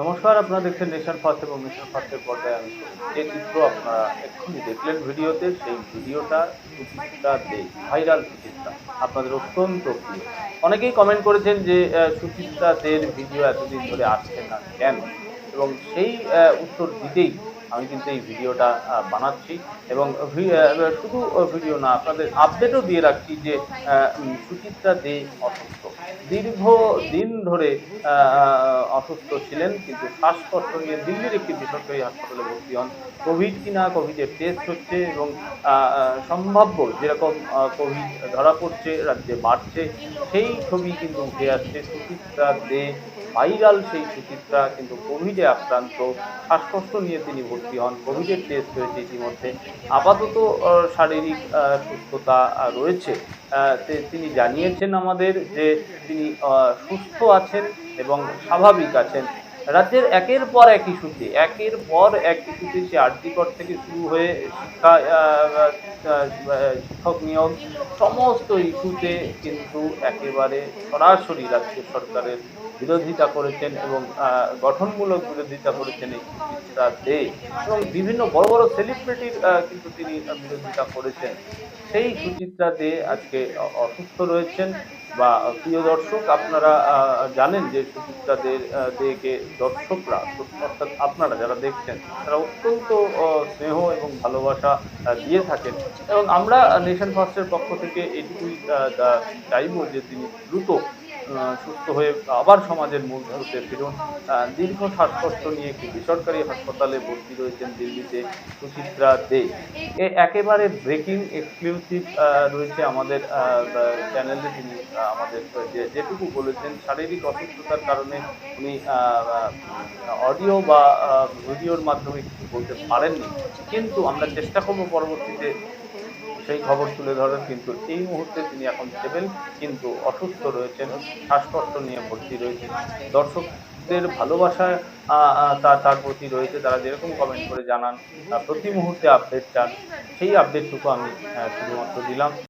নমস্কার, আপনারা দেখছেন নেশন ফার্স্ট এবং মিশন ফার্স্টের পর্দায় আমি। যে চিত্র আপনারা এক্ষুনি দেখলেন ভিডিওতে, সেই ভিডিওটা সুচিত্রা দে, ভাইরাল সুচিত্রা, আপনাদের অত্যন্ত প্রিয়। অনেকেই কমেন্ট করেছেন যে সুচিত্রা দের ভিডিও এতদিন ধরে আসছে না কেন? এবং সেই উত্তর দিতেই আমি কিন্তু এই ভিডিওটা বানাচ্ছি। এবং শুধু ভিডিও না, আপনাদের আপডেটও দিয়ে রাখছি যে সুচিত্রা দে অসুস্থ। দীর্ঘ দিন ধরে অসুস্থ ছিলেন, কিন্তু শ্বাসকষ্ট নিয়ে দিল্লির একটি বেসরকারি হাসপাতালে ভর্তি হন। কোভিড কিনা, কোভিডের টেস্ট হচ্ছে এবং সম্ভাব্য যেরকম কোভিড ধরা পড়ছে, রাজ্যে বাড়ছে, সেই ছবি কিন্তু উঠে আসছে। সুচিত্রা দে ভাইরাল সেই সুচিত্রা কিন্তু কোভিডে আক্রান্ত, শ্বাসকষ্ট নিয়ে তিনি ভর্তি হন। কোভিডের টেস্ট হয়েছে ইতিমধ্যে। আপাতত শারীরিক সুস্থতা রয়েছে। তিনি জানিয়েছেন আমাদের যে তিনি সুস্থ আছেন এবং স্বাভাবিক আছেন। রাজ্যের একের পর এক ইস্যুতে, একের পর এক ইস্যুতে সে আর্যিকর থেকে শুরু হয়ে শিক্ষা শিক্ষক নিয়োগ, সমস্ত ইস্যুতে কিন্তু একেবারে সরাসরি রাজ্য সরকারের বিরোধিতা করেছেন এবং গঠনমূলক বিরোধিতা করেছেন এই দে এবং বিভিন্ন বড় বড় সেলিব্রিটির কিন্তু তিনি বিরোধিতা করেছেন। সেই সুচিত্রা দে আজকে অসুস্থ রয়েছেন বা প্রিয় দর্শক, আপনারা জানেন যে সুচিত্রা দে দেকে দর্শকরা, অর্থাৎ আপনারা যারা দেখছেন, তারা অত্যন্ত স্নেহ এবং ভালোবাসা দিয়ে থাকেন। এবং আমরা নেশন ফার্স্টের পক্ষ থেকে এটুকুই চাইব যে তিনি দ্রুত সুস্থ হয়ে আবার সমাজের মূল ধারুতে ফিরুন। দীর্ঘ শ্বাসকষ্ট নিয়ে একটি বেসরকারি হাসপাতালে ভর্তি রয়েছেন দিল্লিতে সুচিত্রা দে। এ একেবারে ব্রেকিং এক্সক্লুসিভ রয়েছে আমাদের চ্যানেলে তিনি আমাদের যেটুকু বলেছেন, শারীরিক অসুস্থতার কারণে উনি অডিও বা ভিডিওর মাধ্যমে কিছু বলতে পারেননি। কিন্তু আমরা চেষ্টা করব পরবর্তীতে সেই খবর তুলে ধরেন, কিন্তু এই মুহূর্তে তিনি এখন স্টেবেল কিন্তু অসুস্থ রয়েছেন, শ্বাসকষ্ট নিয়ে ভর্তি রয়েছেন। দর্শকদের ভালোবাসা তার তার প্রতি রয়েছে, তারা যেরকম কমেন্ট করে জানান প্রতি মুহূর্তে আপডেট চান, সেই আপডেটটুকু আমি শুধুমাত্র দিলাম।